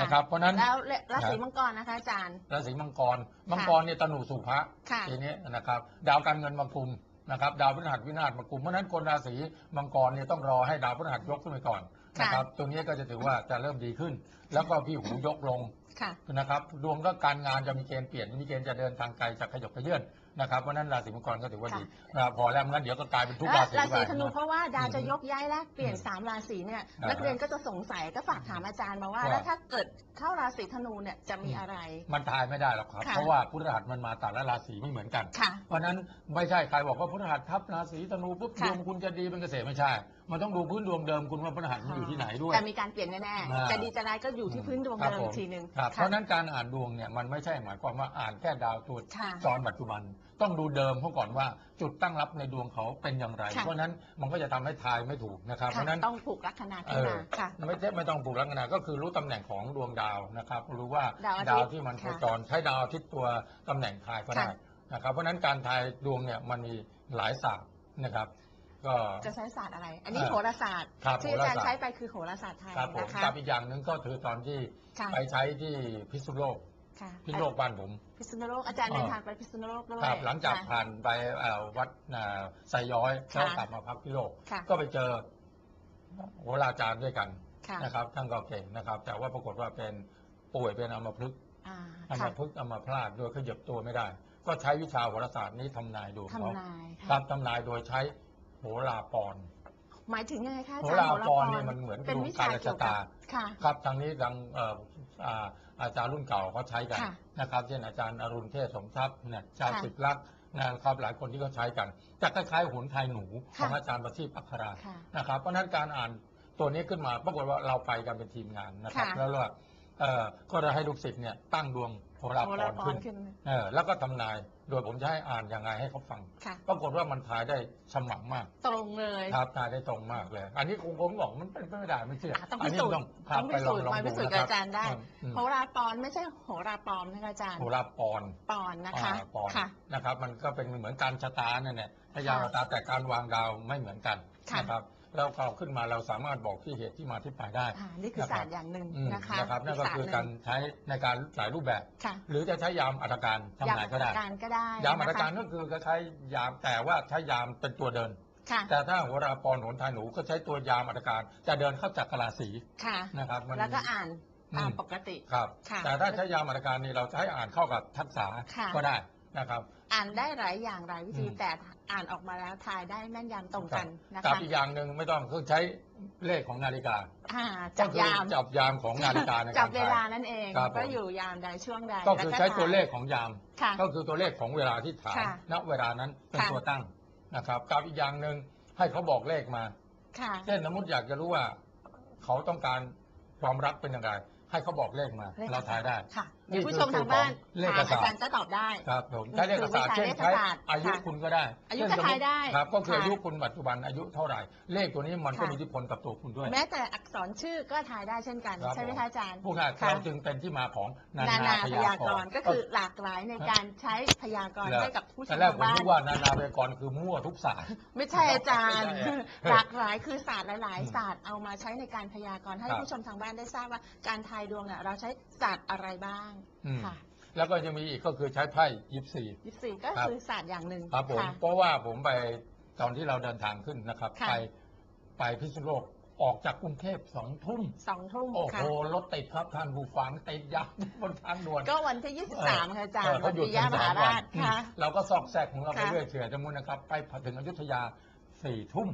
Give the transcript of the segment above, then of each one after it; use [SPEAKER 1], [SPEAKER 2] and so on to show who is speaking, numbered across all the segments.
[SPEAKER 1] นะครับ เพราะฉะนั้น
[SPEAKER 2] แล้วราศีมังกรนะคะอาจารย์
[SPEAKER 1] ราศีมังกร มังกรเนี่ยตนุสุภะ
[SPEAKER 2] ค่ะ
[SPEAKER 1] ทีนี้นะครับ ดาวการเงินมากุมนะครับ ดาวพฤหัสวินาศมากุม เพราะฉะนั้นคนราศีมังกรเนี่ยต้องรอให้ดาวพฤหัสยกขึ้นไปก่อนนะครับตรงนี้ก็จะถือว่าจะเริ่มดีขึ้น แล้วก็พี่หูยกลง
[SPEAKER 2] ค่ะ
[SPEAKER 1] นะครับ ดวงก็การงานจะมีเกณฑ์เปลี่ยน มีเกณฑ์จะเดินทางไกลจะขยบขยื่น นะครับเพราะฉะนั้นราศีมังกรก็ถือว่า
[SPEAKER 2] ค่ะ
[SPEAKER 1] ดีนะครับพอแล้วงั้นเดี๋ยวก็กลายเป็นทุก
[SPEAKER 2] และ
[SPEAKER 1] ราศี
[SPEAKER 2] ราศี
[SPEAKER 1] ไป
[SPEAKER 2] ธนู
[SPEAKER 1] นะ
[SPEAKER 2] เพราะว่าดาวจะ
[SPEAKER 1] อืม
[SPEAKER 2] ยกย้ายและเปลี่ยน
[SPEAKER 1] อืม
[SPEAKER 2] สามราศีเนี่ย
[SPEAKER 1] อ่า
[SPEAKER 2] นักเรียนก็จะสงสัยก็ฝากถามอาจารย์มาว่า
[SPEAKER 1] ว่า
[SPEAKER 2] แล้วถ้าเกิดเข้าราศีธนูเนี่ยจะมีอะไร
[SPEAKER 1] มันทายไม่ได้หรอกครับ
[SPEAKER 2] ค่ะ
[SPEAKER 1] เพราะว่าพุทธหัสมันมาแต่ละราศีไม่เหมือนกัน
[SPEAKER 2] ค่ะ
[SPEAKER 1] เพราะฉะนั้นไม่ใช่ใครบอกว่าพุทธหัสทับราศีธนูปุ๊บด
[SPEAKER 2] ค่ะ
[SPEAKER 1] วงคุณจะดีเป็นเกษตรไม่ใช่ มันต้องดูพื้นดวงเดิมคุณว่าพุทธหัสมันอยู่ที่ไหนด้วย
[SPEAKER 2] แต่มีการเปลี่ยนแน่
[SPEAKER 1] อ่า
[SPEAKER 2] ๆจะดีจะร้ายก็อยู่ที่พื้นดวง
[SPEAKER 1] ครับ
[SPEAKER 2] เดิม
[SPEAKER 1] ผ
[SPEAKER 2] อีกทีหนึ่ง
[SPEAKER 1] ครับเพ
[SPEAKER 2] ค่ะ
[SPEAKER 1] ราะฉะนั้นการอ่านดวงเนี่ยมันไม่ใช่หมายความว่าอ่านแค่ดาวตัว
[SPEAKER 2] ค่ะ
[SPEAKER 1] จรปัจจุบันต้องดูเดิมเขาก่อนว่าจุดตั้งรับในดวงเขาเป็นอย่างไร
[SPEAKER 2] ค่ะ
[SPEAKER 1] เพราะฉะนั้นมันก็จะทำให้ทายไม่ถูกนะครับ เพ
[SPEAKER 2] ค่ะ
[SPEAKER 1] ราะฉะนั้น
[SPEAKER 2] ต้องผูกลัคนาขึ้นมา
[SPEAKER 1] เออ
[SPEAKER 2] ค่ะ
[SPEAKER 1] ไม่ใช่ไม่ต้องปลูกลักษณะก็คือรู้ตำแหน่งของดวงดาวนะครับ รู้ว่า
[SPEAKER 2] ดาวอาทิตย์
[SPEAKER 1] ที่มันโค
[SPEAKER 2] ค่ะ
[SPEAKER 1] จรใช้ดาวอาทิตย์ตัวตำแหน่งทายก็ได้
[SPEAKER 2] ค่ะ
[SPEAKER 1] นะครับ เพราะฉะนั้นการทายดวงเนี่ยมันมีหลายศาสตร์นะครับ ก็
[SPEAKER 2] จะใช้ศาสตร์อะไร อันนี้
[SPEAKER 1] เอ่อ
[SPEAKER 2] โหราศาสตร์
[SPEAKER 1] ครับ
[SPEAKER 2] ที่อาจารย์
[SPEAKER 1] โหราศาสตร์
[SPEAKER 2] ใช้ไปคือโหราศาสตร์ไทย
[SPEAKER 1] ครับผม
[SPEAKER 2] นะคะ
[SPEAKER 1] กับอีกอย่างหนึ่งก็คือตอนที่
[SPEAKER 2] ค่ะ
[SPEAKER 1] ไปใช้ที่พิษณุโลก
[SPEAKER 2] ค่ะ
[SPEAKER 1] พิษณุโลกบ้านผม
[SPEAKER 2] พิษณุโลกอาจารย์
[SPEAKER 1] เอ่อ
[SPEAKER 2] เดินทางไปพิษณุโลกด้วย
[SPEAKER 1] ครับหลังจาก
[SPEAKER 2] ค่ะ
[SPEAKER 1] ผ่านไปเอ่อวัดอ่าไซย้อย
[SPEAKER 2] ค่ะ
[SPEAKER 1] แล้วกลับมาพักพิโลก
[SPEAKER 2] ค่ะ
[SPEAKER 1] ก็ไปเจอโหราจารย์ด้วยกัน
[SPEAKER 2] ค่ะ
[SPEAKER 1] นะครับท่านก็เก่งนะครับ แต่ว่าปรากฏว่าเป็นป่วยเป็นอัมพฤกษ์
[SPEAKER 2] อ่า
[SPEAKER 1] อัม
[SPEAKER 2] ค่ะ
[SPEAKER 1] พฤกษ์อัมพาตโดยขยับตัวไม่ได้ ก็ใช้วิชาโหราศาสตร์นี้ทำนายดวงเขา
[SPEAKER 2] ทำนาย
[SPEAKER 1] ครั
[SPEAKER 2] ค่ะ
[SPEAKER 1] บทำนายโดยใช้โหราปอน
[SPEAKER 2] หมายถึงยังไงคะอา
[SPEAKER 1] โห
[SPEAKER 2] จารย์
[SPEAKER 1] รา
[SPEAKER 2] โหรา
[SPEAKER 1] ป
[SPEAKER 2] ป
[SPEAKER 1] อ
[SPEAKER 2] อนน
[SPEAKER 1] เนี่ยมันเหมือน
[SPEAKER 2] เป็น
[SPEAKER 1] ดวง
[SPEAKER 2] วิ
[SPEAKER 1] กา
[SPEAKER 2] ชารเกี่
[SPEAKER 1] ชะ
[SPEAKER 2] ยวกั
[SPEAKER 1] ตา
[SPEAKER 2] บค่ะ
[SPEAKER 1] ครับทางนี้ทางเอ่ออ่าอาจารย์รุ่นเก่าเขาใช้กัน
[SPEAKER 2] ค่ะ
[SPEAKER 1] นะครับเช่นอาจารย์อรุณเทพสมทรัพย์เนี่ยชาว
[SPEAKER 2] ค่ะ
[SPEAKER 1] สิบลักษณ์นะครับหลายคนที่เขาใช้กันจะคล้ายๆหุนไทยหนูข
[SPEAKER 2] ค่ะ
[SPEAKER 1] องอาจารย์ประทีปอัครา
[SPEAKER 2] ค่ะ
[SPEAKER 1] นะครับ เพราะฉะนั้นการอ่านตัวนี้ขึ้นมาปรากฏว่าเราไปกันเป็นทีมงานนะครับ
[SPEAKER 2] ค่ะ
[SPEAKER 1] แล้วก็เอ่อก็จะให้ลูกศิษย์เนี่ยตั้งดวงโหรา
[SPEAKER 2] โห
[SPEAKER 1] ป
[SPEAKER 2] รา
[SPEAKER 1] อน
[SPEAKER 2] ปอ
[SPEAKER 1] ขึ้
[SPEAKER 2] น
[SPEAKER 1] น
[SPEAKER 2] ขึ้น
[SPEAKER 1] เออแล้วก็ทำนาย โดยผมจะให้อ่านยังไงให้เขาฟัง
[SPEAKER 2] ค่ะ
[SPEAKER 1] ปรากฏว่ามันทายได้ฉมังมาก
[SPEAKER 2] ตรงเลย
[SPEAKER 1] ครับทายได้ตรงมากเลย อันนี้คงผมบอกมันเป็นไปไม่ได้ไม่เชื่อ
[SPEAKER 2] ต้อง
[SPEAKER 1] อั
[SPEAKER 2] พิ
[SPEAKER 1] นี้
[SPEAKER 2] สูจน์
[SPEAKER 1] ต้องครับ
[SPEAKER 2] ต้อง
[SPEAKER 1] ไป
[SPEAKER 2] พิ
[SPEAKER 1] ลอ
[SPEAKER 2] สู
[SPEAKER 1] ง
[SPEAKER 2] จน์
[SPEAKER 1] ลอง
[SPEAKER 2] มาพิ
[SPEAKER 1] ดู
[SPEAKER 2] สูจน์
[SPEAKER 1] นะ
[SPEAKER 2] กับ
[SPEAKER 1] ครับ
[SPEAKER 2] อาจารย์ได้
[SPEAKER 1] อืม
[SPEAKER 2] โหราปอนไม่ใช่โหราปลอมนะคะอาจารย์
[SPEAKER 1] โหราปอน
[SPEAKER 2] ปอนนะคะ
[SPEAKER 1] อ่าปอน
[SPEAKER 2] ค่ะ
[SPEAKER 1] นะครับ มันก็เป็นเหมือนการชะตาเนี่ยแหละพยา
[SPEAKER 2] ค่ะ
[SPEAKER 1] ชะตาแต่การวางดาวไม่เหมือนกัน
[SPEAKER 2] ค่ะ
[SPEAKER 1] นะครับ แล้วเราขึ้นมาเราสามารถบอกที่เหตุที่มาที่ไปได้
[SPEAKER 2] อ่านี่คือศาสตร์อย่างหนึ่ง
[SPEAKER 1] อืม
[SPEAKER 2] นะคะ
[SPEAKER 1] นะครับนั่นก็
[SPEAKER 2] ศสต
[SPEAKER 1] คือ
[SPEAKER 2] หง
[SPEAKER 1] การใช้ในการหลายรูปแบบ
[SPEAKER 2] ค่ะ
[SPEAKER 1] หรือจะใช้ยามอัตการทำนายก็ได้
[SPEAKER 2] การก็ได้
[SPEAKER 1] ยามอัต
[SPEAKER 2] นะคะ
[SPEAKER 1] การก็คือคล้ายๆยามแต่ว่าใช้ยามเป็นตัวเดิน
[SPEAKER 2] ค่ะ
[SPEAKER 1] แต่ถ้าโหราปอนโหนทายหนูก็ใช้ตัวยามอัตการจะเดินเข้าจากกราศี
[SPEAKER 2] ค่ะ
[SPEAKER 1] นะครับมัน
[SPEAKER 2] แล้วก็อ่านตาม
[SPEAKER 1] อืม
[SPEAKER 2] ปกติ
[SPEAKER 1] ครับ
[SPEAKER 2] ค่ะ
[SPEAKER 1] แต่ถ้าใช้ยามอัตการนี่เราจะให้อ่านเข้ากับทักษะ
[SPEAKER 2] ค่ะ
[SPEAKER 1] ก็ได้ นะครับ
[SPEAKER 2] อ่านได้หลายอย่างหลายวิธี
[SPEAKER 1] อืม
[SPEAKER 2] แต่อ่านออกมาแล้วทายได้แม่นยำตรงกันนะ
[SPEAKER 1] กับ
[SPEAKER 2] คะ
[SPEAKER 1] อีกอย่างหนึ่งไม่ต้องคือใช้เลขของนาฬิกา
[SPEAKER 2] อ่าจับ
[SPEAKER 1] ก็คือยา
[SPEAKER 2] ม
[SPEAKER 1] จับยามของนาฬิกาใน
[SPEAKER 2] จั
[SPEAKER 1] กา
[SPEAKER 2] บ
[SPEAKER 1] ร
[SPEAKER 2] เว
[SPEAKER 1] ถ่า
[SPEAKER 2] ลาย นั่นเอง
[SPEAKER 1] ครับผม
[SPEAKER 2] ก็อยู่ยามใดช่วงใด
[SPEAKER 1] ก็คือ
[SPEAKER 2] แล้
[SPEAKER 1] ใช้
[SPEAKER 2] ถ่าย
[SPEAKER 1] ตัวเลขของยาม
[SPEAKER 2] ค่ะ
[SPEAKER 1] ก็คือตัวเลขของเวลาที่ถ่าย
[SPEAKER 2] ค่ะ
[SPEAKER 1] ณเวลานั้นเป็น
[SPEAKER 2] ค่ะ
[SPEAKER 1] ตัวตั้งนะครับกับอีกอย่างหนึ่งให้เขาบอกเลขมา
[SPEAKER 2] ค่ะ
[SPEAKER 1] เช่นสมมติอยากจะรู้ว่า เขาต้องการความรักเป็นอย่างไรให้เขาบอกเลขมา
[SPEAKER 2] เลข
[SPEAKER 1] เราทายได้
[SPEAKER 2] ค่ะ
[SPEAKER 1] นี่
[SPEAKER 2] ผู้
[SPEAKER 1] คือ
[SPEAKER 2] ชมทางบ้าน
[SPEAKER 1] เลข
[SPEAKER 2] ถาม
[SPEAKER 1] ศาสตร์
[SPEAKER 2] อาจารย์ก็ตอบได้
[SPEAKER 1] ครับผมใช้เลขศาสตร์
[SPEAKER 2] คือ
[SPEAKER 1] เช่น
[SPEAKER 2] วิชา
[SPEAKER 1] ใช้
[SPEAKER 2] เลขศาสตร์
[SPEAKER 1] อายุ
[SPEAKER 2] ค่ะ
[SPEAKER 1] คุณก็ได้
[SPEAKER 2] อายุ
[SPEAKER 1] เช่น
[SPEAKER 2] ก็
[SPEAKER 1] สมมุ
[SPEAKER 2] ทาย
[SPEAKER 1] ติ
[SPEAKER 2] ได้
[SPEAKER 1] ครับ ก็คือ
[SPEAKER 2] ค่ะ
[SPEAKER 1] อายุคุณปัจจุบันอายุเท่าไหร่ เลขตัวนี้มันก็
[SPEAKER 2] ค่ะ
[SPEAKER 1] มีอิทธิพลกับตัวคุณด้วย
[SPEAKER 2] แม้แต่อักษรชื่อก็ทายได้เช่นกัน
[SPEAKER 1] ครับ
[SPEAKER 2] ใช่ไหม
[SPEAKER 1] ผม
[SPEAKER 2] คะอาจารย์
[SPEAKER 1] พวกนั้น
[SPEAKER 2] ค่ะ
[SPEAKER 1] เราจึงเป็นที่มาของนา
[SPEAKER 2] นา
[SPEAKER 1] นา
[SPEAKER 2] นา
[SPEAKER 1] พ
[SPEAKER 2] พ
[SPEAKER 1] ยายา
[SPEAKER 2] กก
[SPEAKER 1] ร
[SPEAKER 2] ร
[SPEAKER 1] ณ์
[SPEAKER 2] ณ์ก็คือหลากหลายในการใช้พยากรณ์
[SPEAKER 1] แล้ว
[SPEAKER 2] ให้กับผู้ช
[SPEAKER 1] แต่
[SPEAKER 2] ม
[SPEAKER 1] แรก
[SPEAKER 2] ทาง
[SPEAKER 1] ผม
[SPEAKER 2] บ้าน
[SPEAKER 1] นึกว่านานาพยากรณ์คือมั่วทุกศาสตร์
[SPEAKER 2] ไม่ใช่อาจารย์
[SPEAKER 1] ไม่ใช่อะ
[SPEAKER 2] หลากหลายคือศาสตร์หลาย
[SPEAKER 1] อืม
[SPEAKER 2] ๆศาสตร์เอามาใช้ในการพยากรณ์ให้
[SPEAKER 1] ครับ
[SPEAKER 2] ผู้ชมทางบ้านได้ทราบว่าการทายดวงเนี่ยเราใช้ศาสตร์อะไรบ้าง
[SPEAKER 1] อืม
[SPEAKER 2] ค่ะ
[SPEAKER 1] แล้วก็ยังมีอีกก็คือใช้ไพ่ยิปซี
[SPEAKER 2] ยี่สี่ก็
[SPEAKER 1] ครับ
[SPEAKER 2] คือศาสตร์อย่างหนึ่ง
[SPEAKER 1] ครับผม
[SPEAKER 2] ค่ะ
[SPEAKER 1] เพราะว่าผมไปตอนที่เราเดินทางขึ้นนะครับ
[SPEAKER 2] ค่ะ
[SPEAKER 1] ไปไปพิษณุโลกออกจากกรุงเทพสองทุ่ม
[SPEAKER 2] สองทุ่ม
[SPEAKER 1] โอ้
[SPEAKER 2] ค่ะ
[SPEAKER 1] โหรถติดครับท่านผู้ฟังติดยับบนทางด่วน
[SPEAKER 2] ก็วันที่23ค่ะอาจารย์
[SPEAKER 1] เออ
[SPEAKER 2] วั
[SPEAKER 1] เขา
[SPEAKER 2] น
[SPEAKER 1] หยุด
[SPEAKER 2] ปิยมหาราช
[SPEAKER 1] อืม
[SPEAKER 2] ค่ะ
[SPEAKER 1] เราก็ซอกแซกของเราไป
[SPEAKER 2] ค่ะ
[SPEAKER 1] เรื่อยเฉื่อยจมุนนะครับ ไปถึงอยุธยาสี่ทุ่ม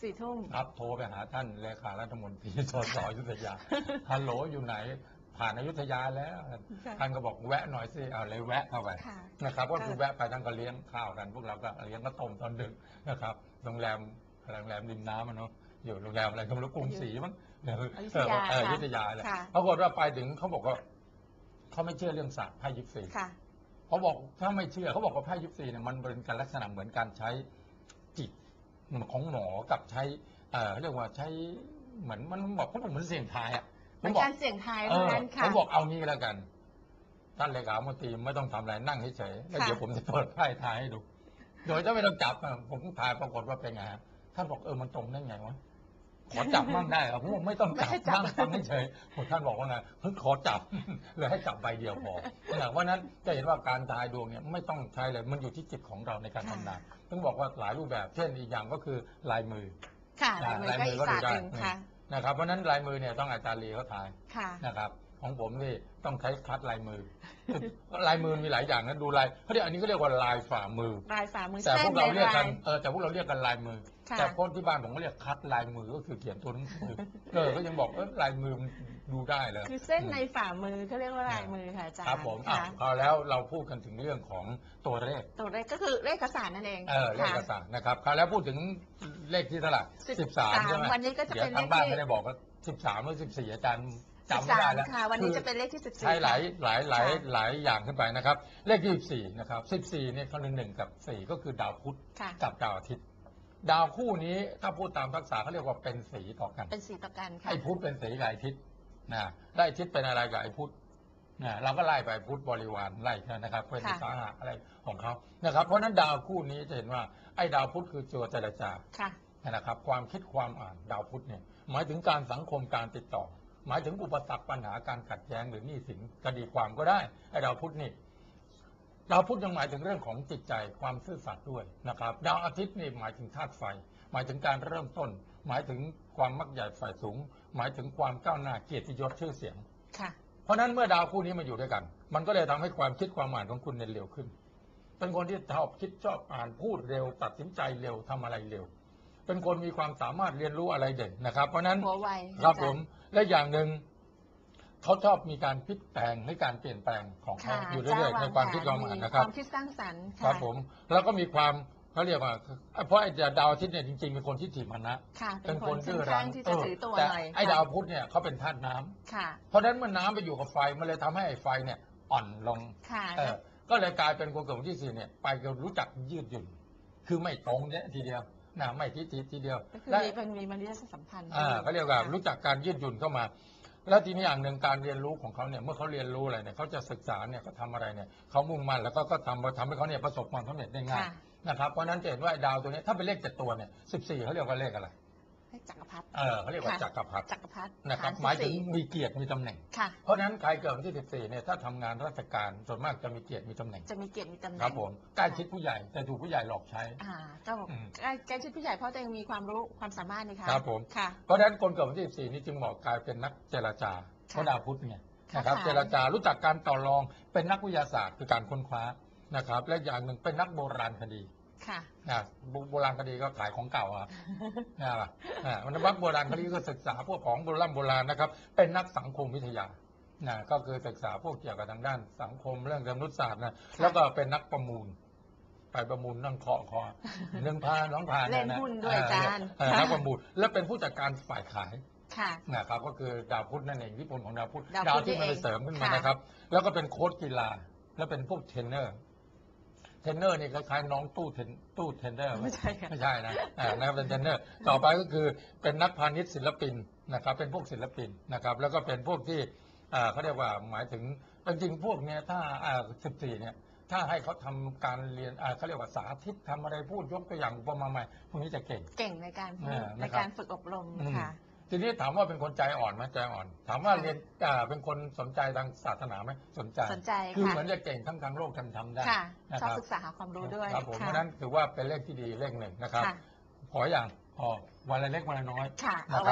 [SPEAKER 2] สี่ทุ่ม
[SPEAKER 1] ครับโทรไปหาท่านเลขารัฐมนตรีสสอยุธยาฮัลโหลอยู่ไหน ผ่านอยุธยาแล้ว ท่านก็บอกแวะหน่อยสิเอาเลยแวะเข้าไป
[SPEAKER 2] ค่ะ
[SPEAKER 1] นะครับ ก็คือ
[SPEAKER 2] ค่ะ
[SPEAKER 1] แวะไปท่านก็เลี้ยงข้าวกัน พวกเราก็เลี้ยงก็ต้มตอนดึกนะครับโรงแรมโรงแรมริมน้ำอะเนาะอยู่โรงแรมอะไรก็ไม่รู้กรุงศรีมั้งเออ
[SPEAKER 2] อยุธ
[SPEAKER 1] เออยาเอออ
[SPEAKER 2] ค่ะ
[SPEAKER 1] ยุธยาเลย
[SPEAKER 2] ค่ะ
[SPEAKER 1] ปรากฏว่าไปถึงเขาบอกว่าเขาไม่เชื่อเรื่องศาสตร์ไพ่ยิปซี
[SPEAKER 2] ค่ะ
[SPEAKER 1] เขาบอกถ้าไม่เชื่อเขาบอกว่าไพ่ยิปซีเนี่ยมันเป็นการลักษณะเหมือนการใช้จิตของหมอกับใช้เอ่อเรียกว่าใช้เหมือนมันบอกเขาบอกเหมือนเสียงทายอะ ผ
[SPEAKER 2] เป็
[SPEAKER 1] ม
[SPEAKER 2] น
[SPEAKER 1] บอก
[SPEAKER 2] การเสี่ยงทาย
[SPEAKER 1] เอ
[SPEAKER 2] เท่า
[SPEAKER 1] อ
[SPEAKER 2] นั้นค่ะ
[SPEAKER 1] ผมบอกเอางี้ก็แล้วกัน ท่านเลขาธิการตีไม่ต้องทำอะไรนั่งเฉยๆแล้ว
[SPEAKER 2] ค่ะ
[SPEAKER 1] เดี๋ยวผมจะเปิดไพ่ทายให้ดู โดยจะไม่ต้องจับอะผมทายปรากฏว่าเป็นไงฮะท่านบอกเออมันตรงได้ไงวะขอจับมั่งได้ครับผมบอกไม่ต้อง
[SPEAKER 2] ไม่
[SPEAKER 1] จับ
[SPEAKER 2] ให้จับ
[SPEAKER 1] นั่งฟังเฉยๆผมท่านบอกว่าไงเพิ่งขอจับเลยให้จับใบเดียวพอเพราะฉะนั้นจะเห็นว่าการทายดวงเนี่ยไม่ต้องใช้เลยมันอยู่ที่จิตของเราในการทำนายถึงบอกว่าหลายรูปแบบ เช่นอีกอย่างก็คือลายมือ
[SPEAKER 2] ค่ะ
[SPEAKER 1] อ่า
[SPEAKER 2] ลายมือก็อีกศาสตร์หนึ่ง
[SPEAKER 1] ลายมือก็ดูได้
[SPEAKER 2] ค่ะ
[SPEAKER 1] นะครับเพราะฉะนั้นลายมือเนี่ยต้องอาจารย์ลีเขาทาย
[SPEAKER 2] ค่ะ
[SPEAKER 1] นะครับ ของผมนี่ต้องใช้คัดลายมือ ลายมือมีหลายอย่างนะดูลายเขาเรียกอันนี้ก็เรียกว่าลายฝ่ามือ
[SPEAKER 2] ลายฝ่ามือ
[SPEAKER 1] แต่พวกเรา
[SPEAKER 2] ส้น
[SPEAKER 1] เรียกกัน
[SPEAKER 2] ล
[SPEAKER 1] เออแต่พวกเราเรียกกันลายมือ
[SPEAKER 2] ค่ะ
[SPEAKER 1] แต่คนที่บ้านผมก็เรียกคัดลายมือก็คือเขียนตัวหนังสือเออก็ยังบอกเออลายมือมันดูได้เลย
[SPEAKER 2] คือเส้นในฝ่ามือเขาเรียกว่าลายมือค่ะอาจารย์
[SPEAKER 1] ครับผมอะ
[SPEAKER 2] ค่ะ
[SPEAKER 1] พอแล้วเราพูดกันถึงเรื่องของตัวเลข
[SPEAKER 2] ตัวเลขก็คือเลขศาสตร์นั่นเอง
[SPEAKER 1] เออเลข
[SPEAKER 2] ค่ะ
[SPEAKER 1] ศาสตร์นะครับคราวแล้วพูดถึง เลขที่เท่าไหร่
[SPEAKER 2] สิ
[SPEAKER 1] สิ
[SPEAKER 2] บบ
[SPEAKER 1] สาม
[SPEAKER 2] สาม
[SPEAKER 1] ใช่ไหม
[SPEAKER 2] วันนี้ก็จะ
[SPEAKER 1] เดี๋ยว
[SPEAKER 2] เป็น
[SPEAKER 1] ทางบ้าน
[SPEAKER 2] เลขที่
[SPEAKER 1] ไม่ได้บอกว่าสิบสามหรือสิบสี่อาจารย์
[SPEAKER 2] สิ
[SPEAKER 1] จำ
[SPEAKER 2] บ
[SPEAKER 1] ไม่
[SPEAKER 2] สา
[SPEAKER 1] ได้
[SPEAKER 2] ม
[SPEAKER 1] แล้ว
[SPEAKER 2] ค่ะ วันนี้
[SPEAKER 1] คือ
[SPEAKER 2] จะเป็นเลขที่สิบสี่
[SPEAKER 1] ใช้หลาย
[SPEAKER 2] ค่ะ
[SPEAKER 1] หลายหลาย
[SPEAKER 2] ค่ะ
[SPEAKER 1] หลายอย่างขึ้นไปนะครับ เลขที่สิบสี่นะครับสิบสี่เนี่ยเขาหนึ่งหนึ่งกับสี่ก็คือดาวพุธ
[SPEAKER 2] ค่ะ
[SPEAKER 1] กับดาวอาทิตย์ ดาวคู่นี้ถ้าพูดตามทักษะเขาเรียกว่าเป็นสีต่อกัน
[SPEAKER 2] เป็นสีต่อกันค่ะ
[SPEAKER 1] ไอ้พุธเป็นสีกับไอ้ทิศนะได้ทิศเป็นอะไรกับไอ้พุธ นะเราก็ไล่ไปพุธบริวารไล่กันนะครับเป็น
[SPEAKER 2] ค่ะ
[SPEAKER 1] สาหะอะไรของเขานะครับ เพราะฉะนั้นดาวคู่นี้จะเห็นว่าไอ้ดาวพุธคือตัวเจรจา
[SPEAKER 2] ค่ะ
[SPEAKER 1] นะครับ ความคิดความอ่านดาวพุธเนี่ย หมายถึงการสังคมการติดต่อ หมายถึงอุปสรรคปัญหาการขัดแย้งหรือหนี้สินคดีความก็ได้ไอ้ดาวพุธนี่ดาวพุธยังหมายถึงเรื่องของจิตใจความซื่อสัตย์ด้วยนะครับ ดาวอาทิตย์นี่หมายถึงธาตุไฟ หมายถึงการเริ่มต้น หมายถึงความมักใหญ่ฝ่ายสูง หมายถึงความก้าวหน้าเกียรติยศชื่อเสียง
[SPEAKER 2] ค่ะ
[SPEAKER 1] เพราะฉะนั้นเมื่อดาวคู่นี้มาอยู่ด้วยกัน มันก็เลยทำให้ความคิดความอ่านของคุณเนี่ยเร็วขึ้น เป็นคนที่ชอบคิดชอบอ่านพูดเร็ว ตัดสินใจเร็วทำอะไรเร็ว เป็นคนมีความสามารถเรียนรู้อะไรเด่นนะครับ เพราะฉะนั้น
[SPEAKER 2] หัวไว
[SPEAKER 1] ครับ
[SPEAKER 2] อาจา
[SPEAKER 1] ผมและอย่างหนึ่งเขาชอบมีการพลิกแปลงให้การเปลี่ยนแปลงของเขา
[SPEAKER 2] ค่ะ
[SPEAKER 1] อยู่เรื่อยๆในความคิดความอ่านนะครับ
[SPEAKER 2] ความคิดสร้างสรรค์
[SPEAKER 1] ครับผมแล้วก็มีความ เขาเรียกว่าเพราะไอ้ดาวอาทิตย์เนี่ยจริงๆเป็นคนที่ถีบมันนะ
[SPEAKER 2] ค่ะ
[SPEAKER 1] เป็น
[SPEAKER 2] ค
[SPEAKER 1] คนน
[SPEAKER 2] ค่
[SPEAKER 1] ดื้
[SPEAKER 2] อ
[SPEAKER 1] อน
[SPEAKER 2] ข้า
[SPEAKER 1] รั้
[SPEAKER 2] ง
[SPEAKER 1] ง
[SPEAKER 2] ที่
[SPEAKER 1] เอ
[SPEAKER 2] จะ
[SPEAKER 1] อ
[SPEAKER 2] ถือตัว
[SPEAKER 1] แต่
[SPEAKER 2] หน่อย
[SPEAKER 1] ไอ้
[SPEAKER 2] ค่ะ
[SPEAKER 1] ดาวพุธเนี่ยเขาเป็นธาตุน้ำ
[SPEAKER 2] ค่ะ
[SPEAKER 1] เพราะฉะนั้นเมื่อน้ำไปอยู่กับไฟมันเลยทำให้ไอ้ไฟเนี่ยอ่อนลง
[SPEAKER 2] ค่ะ
[SPEAKER 1] เออก็เลยกลายเป็นคนเกิดวันที่สี่เนี่ยไปก็รู้จักยืดหยุ่นคือไม่ตรงเนี่ยทีเดียวนะไม่ทิทีทีเดียว
[SPEAKER 2] ก็คือ
[SPEAKER 1] และ
[SPEAKER 2] มีเป็นมีมนุษยสัมพันธ์
[SPEAKER 1] อ่าเขาเรียกว่ารู้จักการยืดหยุ่นเข้ามา แล้วทีนี้อย่างหนึ่งการเรียนรู้ของเขาเนี่ยเมื่อเขาเรียนรู้อะไรเนี่ยเขาจะศึกษาเนี่ยเขาทำอะไรเนี่ยเขามุ่งมั่นแล้วก็ก็ทำทำให้เขาเนี่ยประสบความสำเร็จได้ง่าย
[SPEAKER 2] ค่ะ
[SPEAKER 1] นะครับเพราะฉะนั้นจะเห็นว่าไอ้ดาวตัวนี้ถ้าเป็นเลขเจ็ดตัวเนี่ยสิบสี่เขาเรียกว่าเลขอะไร
[SPEAKER 2] ให้จักรพรรดิ
[SPEAKER 1] เออเขาเรียกว่า
[SPEAKER 2] ค่ะ
[SPEAKER 1] จักรพรรดิ
[SPEAKER 2] จักรพรรดิ
[SPEAKER 1] นะครับ
[SPEAKER 2] ฐน
[SPEAKER 1] หมายถึง
[SPEAKER 2] 14
[SPEAKER 1] มีเกียรติมีตำแหน่ง
[SPEAKER 2] ค่ะ
[SPEAKER 1] เพราะฉะนั้นใครเกิดวันที่ 14เนี่ยถ้าทำงานราชการส่วนมากจะมีเกียรติมีตำแหน่ง
[SPEAKER 2] จะมีเกียรติมีตำแหน่ง
[SPEAKER 1] ครับผมใกล้ชิดผู้ใหญ่แต่ถูกผู้ใหญ่หลอกใช้
[SPEAKER 2] อ่าก็บอก
[SPEAKER 1] อืม
[SPEAKER 2] ใกล้ใกล้ชิดผู้ใหญ่เพราะตัวเองมีความรู้ความสามารถนี่ค่ะ
[SPEAKER 1] ครับผม
[SPEAKER 2] ค่ะ
[SPEAKER 1] เพราะฉะนั้นคนเกิดวันที่ 14 นี่จึงเหมาะกลายเป็นนักเจรจาเพราะดาวพุธเนี่ยนะครับ
[SPEAKER 2] ค่ะ
[SPEAKER 1] เจรจารู้จักการต่อรองเป็นนักวิทยาศาสตร์คือการค้นคว้านะครับและอย่างหนึ่งเป็นนักโบราณคดี
[SPEAKER 2] ค่ะ
[SPEAKER 1] นะโบโบราณคดีก็ขายของเก่าอะนะล่ะอ่ามันนักโบราณคดีก็ศึกษาพวกของโบราณโบราณนะครับ เป็นนักสังคมวิทยานะก็คือศึกษาพวกเกี่ยวกับทางด้านสังคมเรื่องมนุษยศาสตร์นะแล้วก็เป็นนักประมูล ไปประมูลนั่งเคาะคอหนึ่งพันสองพัน
[SPEAKER 2] เล่นหุ้นด้วยอาจารย์
[SPEAKER 1] เออนักประมูลและเป็นผู้จัดการฝ่ายขาย
[SPEAKER 2] ค่ะ
[SPEAKER 1] นะครับก็คือดาวพุธนั่นเองที่ผลของดาวพุธ
[SPEAKER 2] ดาวพุธ
[SPEAKER 1] ที่มัน
[SPEAKER 2] นี่
[SPEAKER 1] ไป
[SPEAKER 2] เอง
[SPEAKER 1] เสริมขึ้นมา
[SPEAKER 2] ค่ะ
[SPEAKER 1] นะครับ แล้วก็เป็นโค้ชกีฬา แล้วเป็นพวกเทรนเนอร์ เทรนเนอร์นี่คล้ายๆน้องตู้เทรนตู้เทรนเนอร์
[SPEAKER 2] ไม่ใช่ค่ะ
[SPEAKER 1] ไม่ใช่นะอ่านะครับเป็นเทรนเนอร์ต่อไปก็คือเป็นนักพาณิชย์ศิลปินนะครับ เป็นพวกศิลปินนะครับ แล้วก็เป็นพวกที่อ่าเขาเรียกว่าหมายถึงจริงๆพวกเนี้ยถ้าอ่าสิบสี่เนี่ยถ้าให้เขาทำการเรียนอ่าเขาเรียกว่าสาธิตทำอะไรพูดยกตัวอย่างอุปมาใหม่พวกนี้จะเก่ง
[SPEAKER 2] เก่งในการพูด
[SPEAKER 1] อ่า
[SPEAKER 2] ใน
[SPEAKER 1] นะครับ
[SPEAKER 2] การฝึกอบรม
[SPEAKER 1] อืม
[SPEAKER 2] ค่ะ
[SPEAKER 1] ทีนี้ถามว่าเป็นคนใจอ่อนไหมใจอ่อน ถามว่า
[SPEAKER 2] ค่ะ
[SPEAKER 1] เรียนอ่าเป็นคนสนใจทางศาสนาไหมสนใจ
[SPEAKER 2] สนใจ
[SPEAKER 1] คือ
[SPEAKER 2] ค่ะ
[SPEAKER 1] เหมือนจะเก่งทั้งทางโลกทางธรรมได้
[SPEAKER 2] ค่ะ
[SPEAKER 1] นะ
[SPEAKER 2] ชอบ
[SPEAKER 1] ครับ
[SPEAKER 2] ศึกษาหาความรู้ด้วย
[SPEAKER 1] ครับผมเพ
[SPEAKER 2] ค่ะ
[SPEAKER 1] ราะฉะนั้นถือว่าเป็นเลขที่ดีเลขหนึ่งนะครับ
[SPEAKER 2] ค่ะ
[SPEAKER 1] ขออย่างพอวันละเล็กวันละน้อย
[SPEAKER 2] ค่ะ
[SPEAKER 1] นะ
[SPEAKER 2] เอา
[SPEAKER 1] ครับ
[SPEAKER 2] ไว้